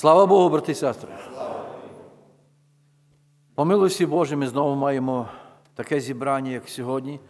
Слава Богу, брати і сестри! По милості Божій ми знову маємо таке зібрання, як сьогодні,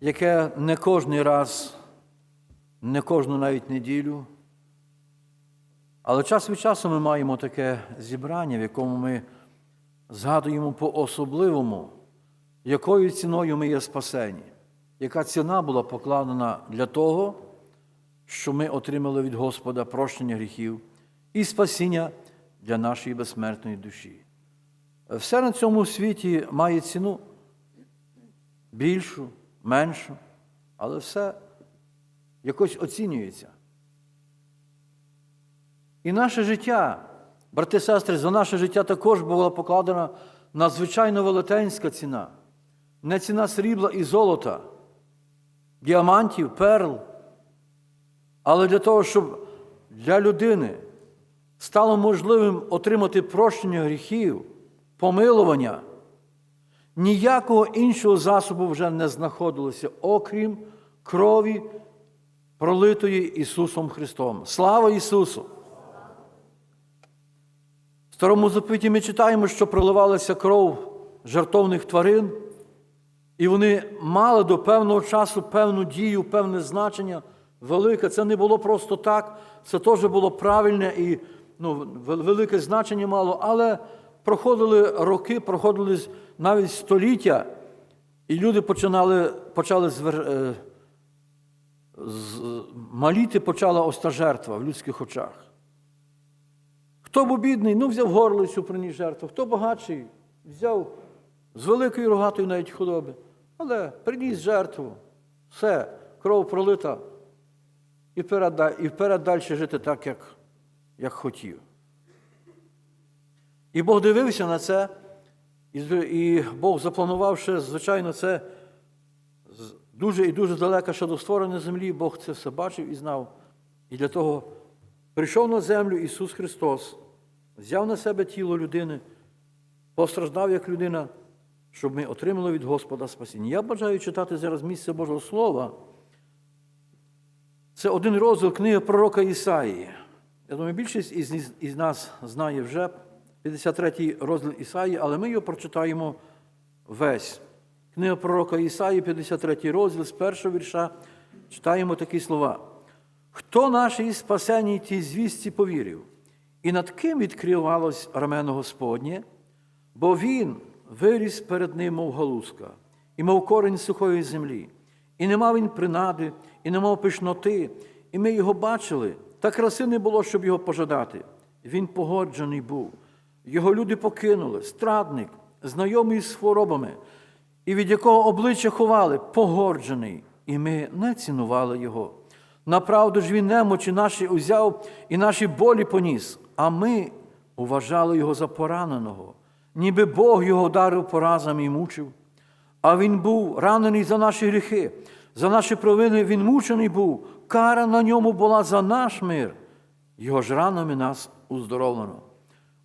яке не кожний раз, не кожну навіть неділю. Але час від часу ми маємо таке зібрання, в якому ми згадуємо по-особливому, якою ціною ми є спасені, яка ціна була покладена для того, що ми отримали від Господа прощення гріхів і спасіння для нашої безсмертної душі. Все на цьому світі має ціну більшу, меншу, але все якось оцінюється. І наше життя, брати сестри, за наше життя також була покладена надзвичайно велетенська ціна. Не ціна срібла і золота, діамантів, перл. Але для того, щоб для людини стало можливим отримати прощення гріхів, помилування, ніякого іншого засобу вже не знаходилося, окрім крові, пролитої Ісусом Христом. Слава Ісусу! В старому заповіті ми читаємо, що проливалася кров жертовних тварин, і вони мали до певного часу певну дію, певне значення велике. Це не було просто так, це теж було правильне і ну, велике значення мало, але проходили роки, проходили навіть століття, і люди починали, почали звер... е, з... маліти почала ось та жертва в людських очах. Хто був бідний, ну взяв горлицю приніс жертву, хто багатший, взяв з великої рогатої навіть худоби, але приніс жертву, все, кров пролита, і вперед, і вперед далі жити так, як, як хотів. І Бог дивився на це, і, Бог запланував ще, звичайно, це дуже і дуже далеко ще до створення землі, Бог це все бачив і знав. І для того прийшов на землю Ісус Христос, взяв на себе тіло людини, постраждав як людина, щоб ми отримали від Господа спасіння. Я бажаю читати зараз місце Божого Слова. Це один розділ книги пророка Ісаї. Я думаю, більшість із, із нас знає вже 53-й розділ Ісаї, але ми його прочитаємо весь. Книга пророка Ісаї, 53 розділ, з першого вірша, читаємо такі слова. Хто нашій спасенній тій звісті повірив, і над ким відкривалось рамено Господнє, бо Він виріс перед ним, мов галузка, і мов корінь сухої землі, і не мав він принади, і не мав пишноти, і ми його бачили, та краси не було, щоб його пожадати. Він погоджений був. Його люди покинули, страдник, знайомий з хворобами, і від якого обличчя ховали, погоджений, і ми не цінували його. Направду ж він немочі наші узяв і наші болі поніс, а ми уважали його за пораненого, ніби Бог його дарив поразами і мучив. А він був ранений за наші гріхи, за наші провини він мучений був, кара на ньому була за наш мир, його ж ранами нас уздоровлено.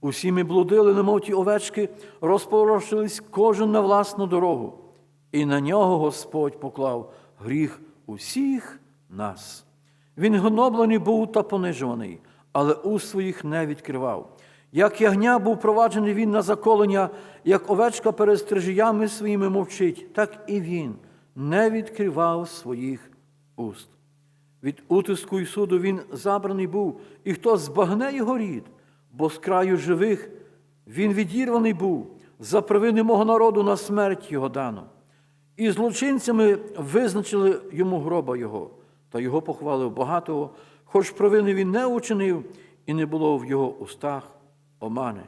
Усі ми блудили, немов ті овечки, розпорошились кожен на власну дорогу, і на нього Господь поклав гріх усіх нас. Він гноблений був та понижуваний, але уст своїх не відкривав. Як ягня був проваджений він на заколення, як овечка перед стрижіями своїми мовчить, так і він не відкривав своїх уст. Від утиску і суду він забраний був, і хто збагне його рід, бо з краю живих він відірваний був, за провини мого народу на смерть його дано. І злочинцями визначили йому гроба його, та його похвалив багатого, хоч провини він не учинив, і не було в його устах омани.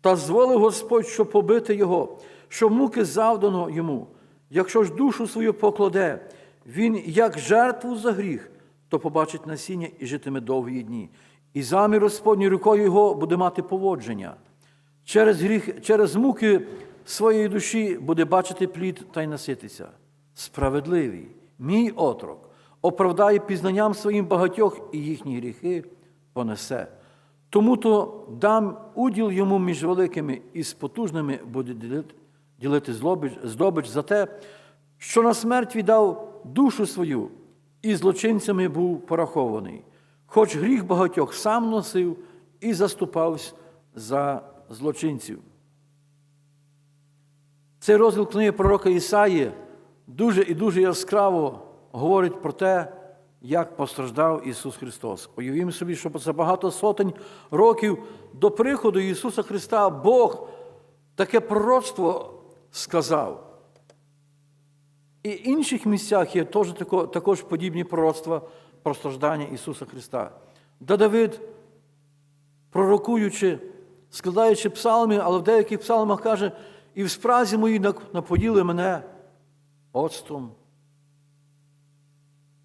Та зволив Господь, щоб побити його, що муки завдано йому. Якщо ж душу свою покладе, він як жертву за гріх, то побачить насіння і житиме довгі дні. І замір Господній рукою його буде мати поводження. Через гріх, через муки своєї душі буде бачити плід та й наситися. Справедливий, мій отрок, оправдає пізнанням своїм багатьох і їхні гріхи понесе. Тому то дам уділ йому між великими і з потужними буде ділити, ділити здобич, за те, що на смерть віддав душу свою, і злочинцями був порахований. Хоч гріх багатьох сам носив і заступався за злочинців. Цей розділ книги пророка Ісаї дуже і дуже яскраво говорить про те, як постраждав Ісус Христос. Уявімо собі, що за багато сотень років до приходу Ісуса Христа Бог таке пророцтво сказав. І в інших місцях є теж також подібні пророцтва про страждання Ісуса Христа. Де Давид, пророкуючи, складаючи псалми, але в деяких псалмах каже, і в спразі моїй наподіли мене оцтом.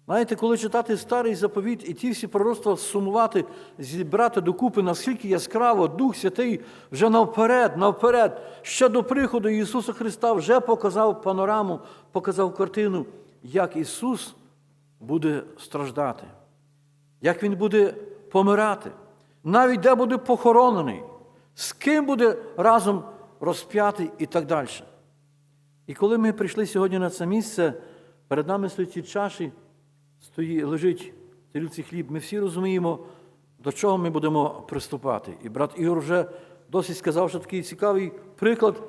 Знаєте, коли читати старий заповіт і ті всі пророцтва сумувати, зібрати докупи, наскільки яскраво Дух Святий вже навперед, навперед, ще до приходу Ісуса Христа вже показав панораму, показав картину, як Ісус буде страждати, як Він буде помирати, навіть де буде похоронений, з ким буде разом розп'ятий і так далі. І коли ми прийшли сьогодні на це місце, перед нами стоять ці чаші, стоїть, лежить в тарілці хліб, ми всі розуміємо, до чого ми будемо приступати. І брат Ігор вже досить сказав, що такий цікавий приклад,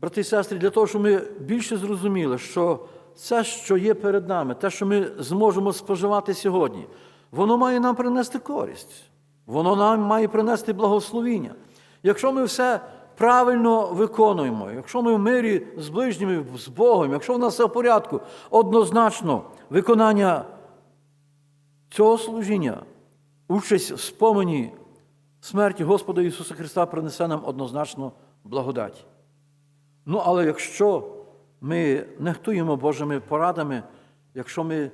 брати і сестри, для того, щоб ми більше зрозуміли, що це, що є перед нами, те, що ми зможемо споживати сьогодні, воно має нам принести користь, воно нам має принести благословіння. Якщо ми все правильно виконуємо, якщо ми в мирі з ближніми, з Богом, якщо в нас все в порядку, однозначно виконання цього служіння, участь в спомені смерті Господа Ісуса Христа принесе нам однозначно благодать. Ну, але якщо ми нехтуємо Божими порадами, якщо ми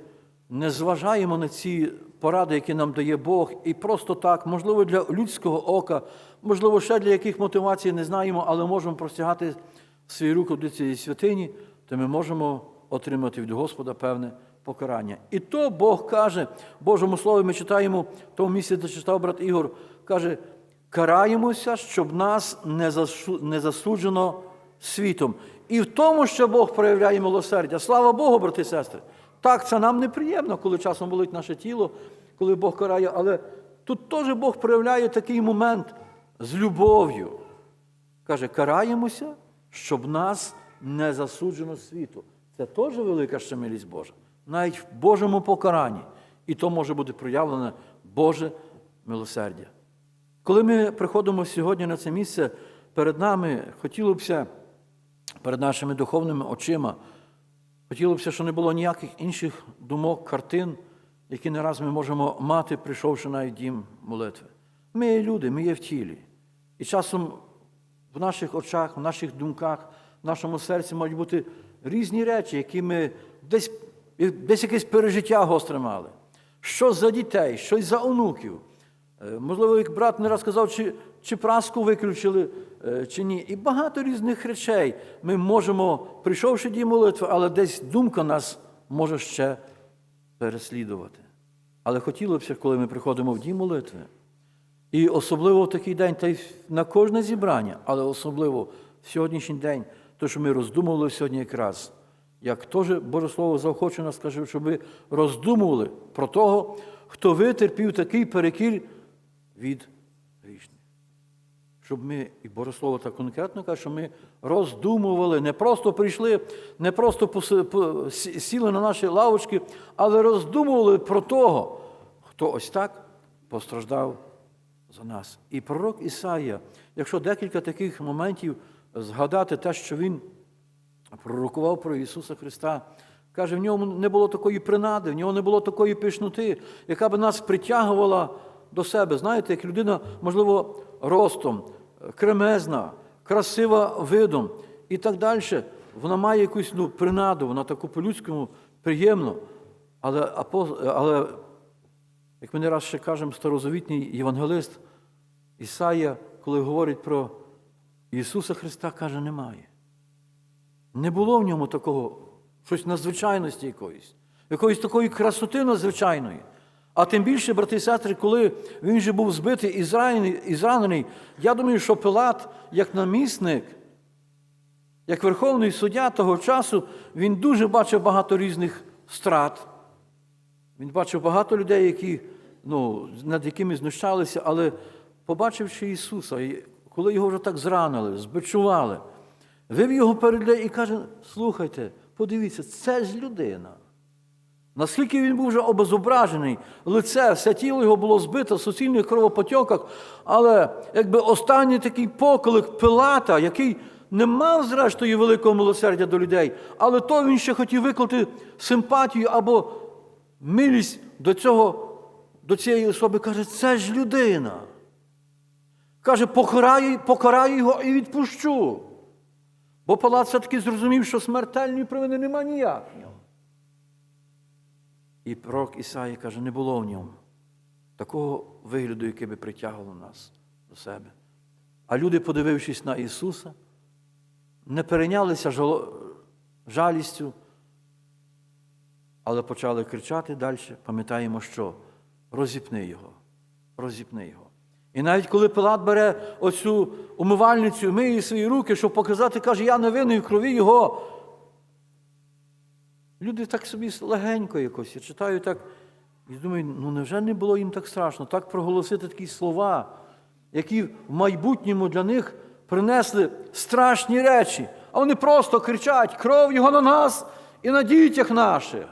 не зважаємо на ці поради, які нам дає Бог, і просто так, можливо, для людського ока, можливо, ще для яких мотивацій не знаємо, але можемо простягати свої руки до цієї святині, то ми можемо отримати від Господа певне покарання. І то Бог каже, Божому Слові ми читаємо, в тому місці, де читав брат Ігор, каже, караємося, щоб нас не засуджено світом. І в тому, що Бог проявляє милосердя. Слава Богу, брати і сестри. Так, це нам неприємно, коли часом болить наше тіло, коли Бог карає, але тут теж Бог проявляє такий момент з любов'ю. Каже, караємося, щоб нас не засуджено світу. Це теж велика ще милість Божа. Навіть в Божому покаранні. І то може бути проявлене Боже милосердя. Коли ми приходимо сьогодні на це місце, перед нами хотілося б перед нашими духовними очима, хотілося б, щоб не було ніяких інших думок, картин, які не раз ми можемо мати, прийшовши навіть дім молитви. Ми є люди, ми є в тілі. І часом в наших очах, в наших думках, в нашому серці можуть бути різні речі, які ми десь, десь якесь пережиття гостре мали. Щось за дітей, щось за онуків. Е, Можливо, як брат не раз сказав, чи, чи праску виключили, чи ні. І багато різних речей ми можемо, прийшовши дій молитви, але десь думка нас може ще переслідувати. Але хотілося б, коли ми приходимо в дім молитви, і особливо в такий день, та й на кожне зібрання, але особливо в сьогоднішній день, то, що ми роздумували сьогодні якраз, як теж Боже Слово заохоче нас каже, щоб ми роздумували про того, хто витерпів такий перекір від. Щоб ми, і Боже Слово так конкретно каже, що ми роздумували, не просто прийшли, не просто сіли на наші лавочки, але роздумували про того, хто ось так постраждав за нас. І пророк Ісаїя, якщо декілька таких моментів згадати те, що він пророкував про Ісуса Христа, каже, в ньому не було такої принади, в нього не було такої пишноти, яка би нас притягувала до себе. Знаєте, як людина, можливо, ростом, кремезна, красива видом і так далі. Вона має якусь ну, принаду, вона таку по-людському приємно. Але, але як ми не раз ще кажемо, старозавітній євангелист Ісая, коли говорить про Ісуса Христа, каже, немає. Не було в ньому такого щось надзвичайності якоїсь, якоїсь такої красоти надзвичайної. А тим більше, брати і сестри, коли він же був збитий і зранений, я думаю, що Пилат, як намісник, як верховний суддя того часу, він дуже бачив багато різних страт. Він бачив багато людей, які ну, над якими знущалися, але побачивши Ісуса, коли його вже так зранили, збичували, вив його перед людей і каже: слухайте, подивіться, це ж людина. Наскільки він був вже обезображений, лице, все тіло його було збито в суцільних кровопотьоках, але якби останній такий поклик Пилата, який не мав, зрештою, великого милосердя до людей, але то він ще хотів виклати симпатію або милість до, цього, до цієї особи, каже, це ж людина. Каже, покараю, покараю його і відпущу. Бо Палат все-таки зрозумів, що смертельної провини нема ніяк в ньому. І пророк Ісаї каже, не було в ньому такого вигляду, який би притягувало нас до себе. А люди, подивившись на Ісуса, не перейнялися жалістю, але почали кричати далі. Пам'ятаємо, що розіпни його, розіпни його. І навіть коли Пилат бере оцю умивальницю, миє свої руки, щоб показати, каже, я не винний в крові його. Люди так собі легенько якось. Я читаю так і думаю, ну невже не було їм так страшно, так проголосити такі слова, які в майбутньому для них принесли страшні речі. А вони просто кричать: кров його на нас і на дітях наших.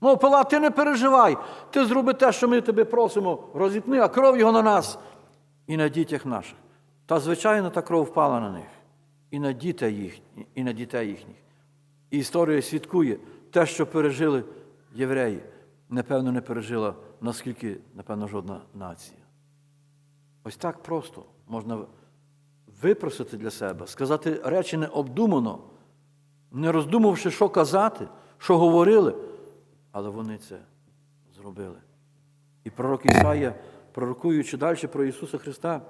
Мов Пилат, ти не переживай, ти зроби те, що ми тебе просимо, розіпни, а кров його на нас і на дітях наших. Та звичайно, та кров впала на них, і на дітей їхні, і на дітей їхніх. І історія свідкує те, що пережили євреї, напевно, не пережила наскільки, напевно, жодна нація. Ось так просто можна випросити для себе, сказати речі необдумано, не роздумавши, що казати, що говорили, але вони це зробили. І пророк Ісая, пророкуючи далі про Ісуса Христа,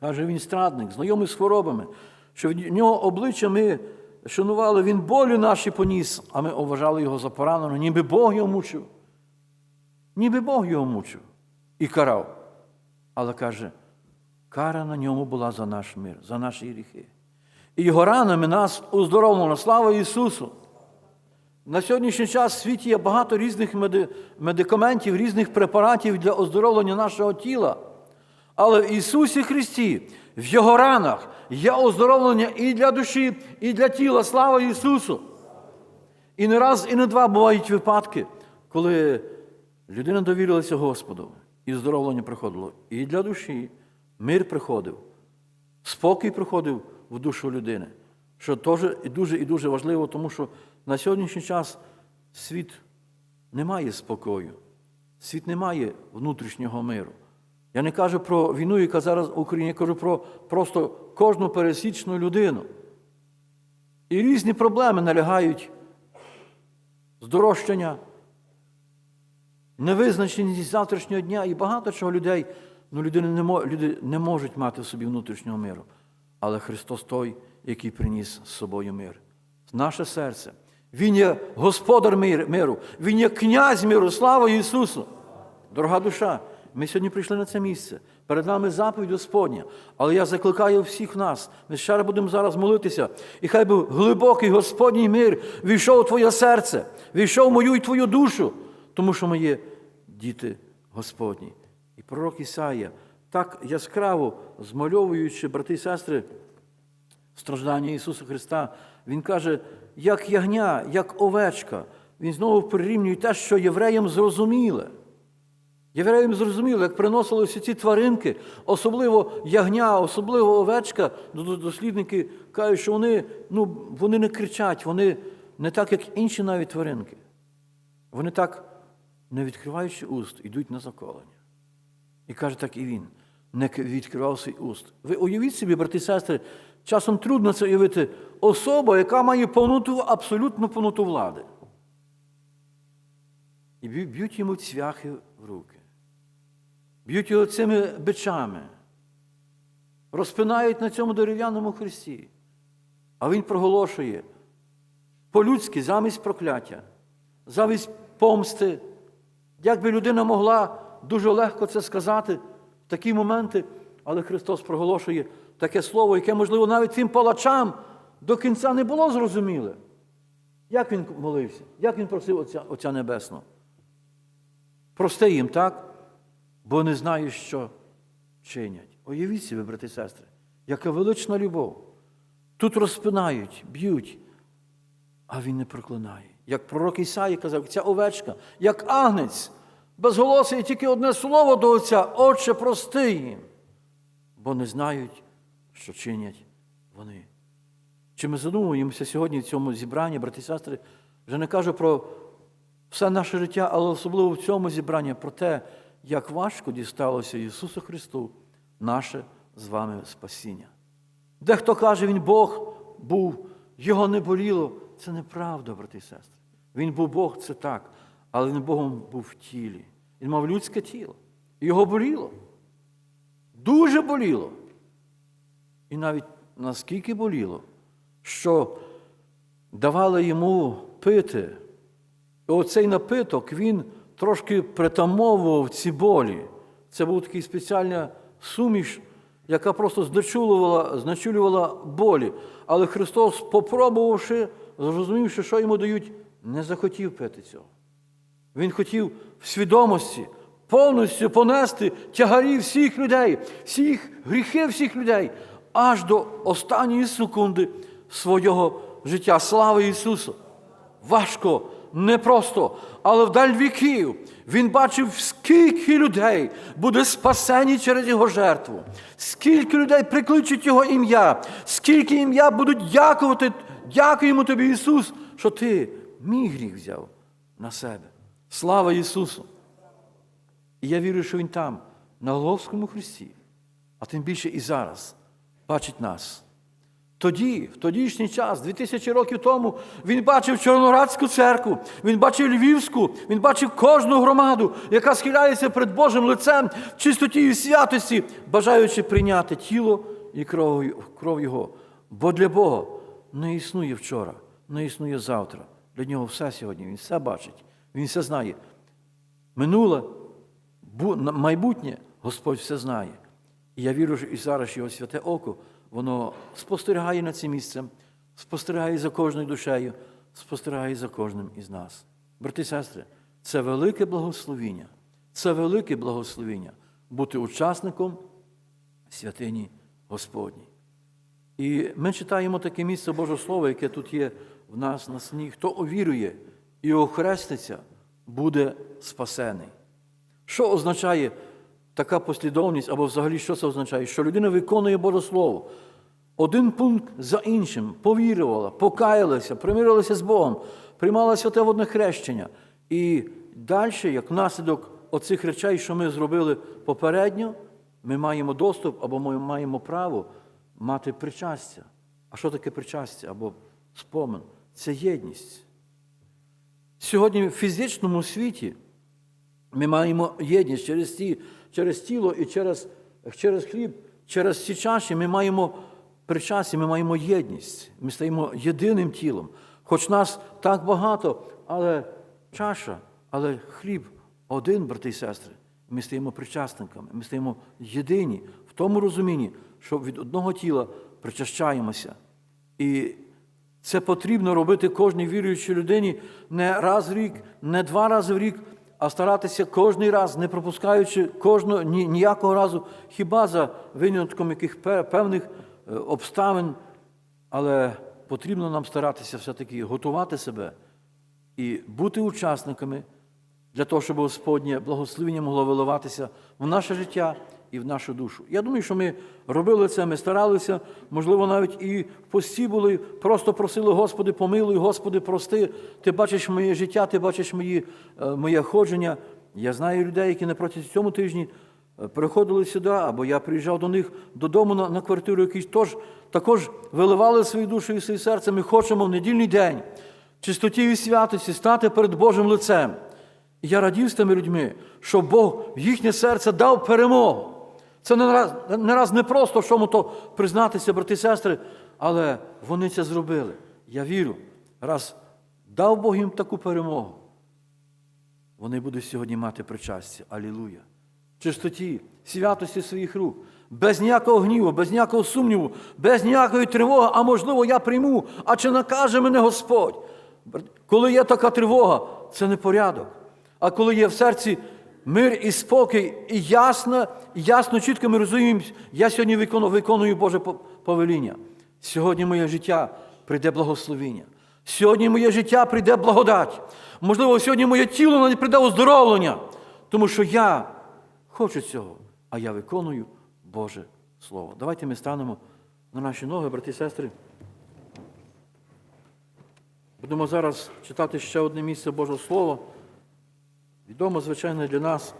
каже, Він страдник, знайомий з хворобами, що в нього обличчя ми шанували, Він болі наші поніс, а ми вважали його за пораненого, ніби Бог його мучив. Ніби Бог його мучив і карав. Але каже, кара на ньому була за наш мир, за наші гріхи. І його ранами нас уздоровлено. Слава Ісусу! На сьогоднішній час в світі є багато різних медикаментів, різних препаратів для оздоровлення нашого тіла. Але в Ісусі Христі, в Його ранах є оздоровлення і для душі, і для тіла. Слава Ісусу! І не раз, і не два бувають випадки, коли людина довірилася Господу, і здоровлення приходило і для душі, мир приходив, спокій приходив в душу людини, що теж і дуже і дуже важливо, тому що на сьогоднішній час світ не має спокою, світ не має внутрішнього миру. Я не кажу про війну, яка зараз в Україні, я кажу про просто кожну пересічну людину. І різні проблеми налягають здорожчання, невизначеність завтрашнього дня і багато чого людей, ну, людини не, люди не можуть мати в собі внутрішнього миру. Але Христос той, який приніс з собою мир. Наше серце. Він є господар мир- миру, Він є князь миру, слава Ісусу! Дорога душа, ми сьогодні прийшли на це місце. Перед нами заповідь Господня. Але я закликаю всіх нас. Ми ще будемо зараз молитися. І хай би глибокий Господній мир війшов у твоє серце, війшов в мою і твою душу, тому що ми є діти Господні. І пророк Ісаїя, так яскраво змальовуючи, брати і сестри, страждання Ісуса Христа, Він каже, як ягня, як овечка. Він знову прирівнює те, що євреям зрозуміле. Євреям зрозуміло, як приносили всі ці тваринки, особливо ягня, особливо овечка, до- до- дослідники кажуть, що вони, ну, вони не кричать, вони не так, як інші навіть тваринки. Вони так, не відкриваючи уст, йдуть на заколення. І каже так і він, не відкривав свій уст. Ви уявіть собі, брати і сестри, часом трудно це уявити. Особа, яка має повноту, абсолютну повноту влади. І б'ють йому цвяхи в руки. Б'ють його цими бичами, розпинають на цьому дерев'яному хресті. А він проголошує по-людськи замість прокляття, замість помсти. Як би людина могла дуже легко це сказати в такі моменти, але Христос проголошує таке слово, яке, можливо, навіть цим палачам до кінця не було зрозуміле. Як він молився, як він просив Отця, Отця Небесного? Прости їм, так? Бо не знають, що чинять. Уявіть собі, брати і сестри, яка велична любов. Тут розпинають, б'ють, а він не проклинає. Як пророк Ісаї казав, ця овечка, як агнець, безголосий тільки одне слово до Отця, Отче, прости їм, бо не знають, що чинять вони. Чи ми задумуємося сьогодні в цьому зібранні, брати і сестри, вже не кажу про все наше життя, але особливо в цьому зібранні про те, як важко дісталося Ісусу Христу наше з вами спасіння. Дехто каже, Він Бог був, його не боліло. Це неправда, брати і сестри. Він був Бог, це так, але він Богом був в тілі. Він мав людське тіло. Його боліло. Дуже боліло. І навіть наскільки боліло, що давали йому пити. І оцей напиток він трошки притамовував ці болі. Це був такий спеціальна суміш, яка просто знечулювала, знечулювала болі. Але Христос, попробувавши, зрозумівши, що йому дають, не захотів пити цього. Він хотів в свідомості повністю понести тягарі всіх людей, всіх гріхи всіх людей, аж до останньої секунди свого життя. Слава Ісусу! Важко, непросто, але вдаль віків він бачив, скільки людей буде спасені через його жертву, скільки людей прикличуть його ім'я, скільки ім'я будуть дякувати, дякуємо тобі, Ісус, що ти мій гріх взяв на себе. Слава Ісусу! І я вірю, що Він там, на Головському Христі, а тим більше і зараз бачить нас. Тоді, в тодішній час, 2000 років тому, він бачив Чорноградську церкву, він бачив Львівську, він бачив кожну громаду, яка схиляється перед Божим лицем в чистоті і святості, бажаючи прийняти тіло і кров, кров Його. Бо для Бога не існує вчора, не існує завтра. Для нього все сьогодні, він все бачить, він все знає. Минуле, майбутнє Господь все знає. І я вірю, що і зараз його святе око, воно спостерігає над цим місцем, спостерігає за кожною душею, спостерігає за кожним із нас. Брати і сестри, це велике благословіння, це велике благословіння бути учасником святині Господній. І ми читаємо таке місце Божого Слова, яке тут є в нас на сні. Хто увірує і охреститься, буде спасений. Що означає така послідовність, або взагалі що це означає? Що людина виконує Боже Слово. Один пункт за іншим повірувала, покаялася, примирилася з Богом, приймала святе водне хрещення. І далі, як наслідок оцих речей, що ми зробили попередньо, ми маємо доступ або ми маємо право мати причастя. А що таке причастя або спомин? Це єдність. Сьогодні в фізичному світі ми маємо єдність через, ті, через тіло і через, через хліб, через ці чаші ми маємо причастя, ми маємо єдність. Ми стаємо єдиним тілом. Хоч нас так багато, але чаша, але хліб один, брати і сестри. Ми стаємо причасниками, ми стаємо єдині в тому розумінні, що від одного тіла причащаємося. І це потрібно робити кожній віруючій людині не раз в рік, не два рази в рік, а старатися кожний раз, не пропускаючи кожного ні, ніякого разу, хіба за винятком яких певних е, обставин, але потрібно нам старатися все-таки готувати себе і бути учасниками для того, щоб Господнє благословення могло виливатися в наше життя і в нашу душу. Я думаю, що ми робили це, ми старалися, можливо, навіть і в пості були, просто просили, Господи, помилуй, Господи, прости. Ти бачиш моє життя, ти бачиш мої, е, моє ходження. Я знаю людей, які напроти цьому тижні е, приходили сюди, або я приїжджав до них додому на, на квартиру, якісь тож, також виливали свою душу і своє серце. Ми хочемо в недільний день чистоті і святості стати перед Божим лицем. І я радів з тими людьми, що Бог в їхнє серце дав перемогу. Це не раз не, раз не просто чому то признатися, брати і сестри, але вони це зробили. Я вірю, раз дав Бог їм таку перемогу, вони будуть сьогодні мати причастя. Алілуя. Чистоті, святості своїх рук, без ніякого гніву, без ніякого сумніву, без ніякої тривоги, а можливо, я прийму, а чи накаже мене Господь? Коли є така тривога, це не порядок. А коли є в серці мир і спокій, і ясно, ясно, чітко ми розуміємо, я сьогодні виконую, Боже повеління. Сьогодні моє життя прийде благословіння. Сьогодні моє життя прийде благодать. Можливо, сьогодні моє тіло навіть прийде оздоровлення, тому що я хочу цього, а я виконую Боже Слово. Давайте ми станемо на наші ноги, брати і сестри. Будемо зараз читати ще одне місце Божого Слова. Відомо, звичайно, для нас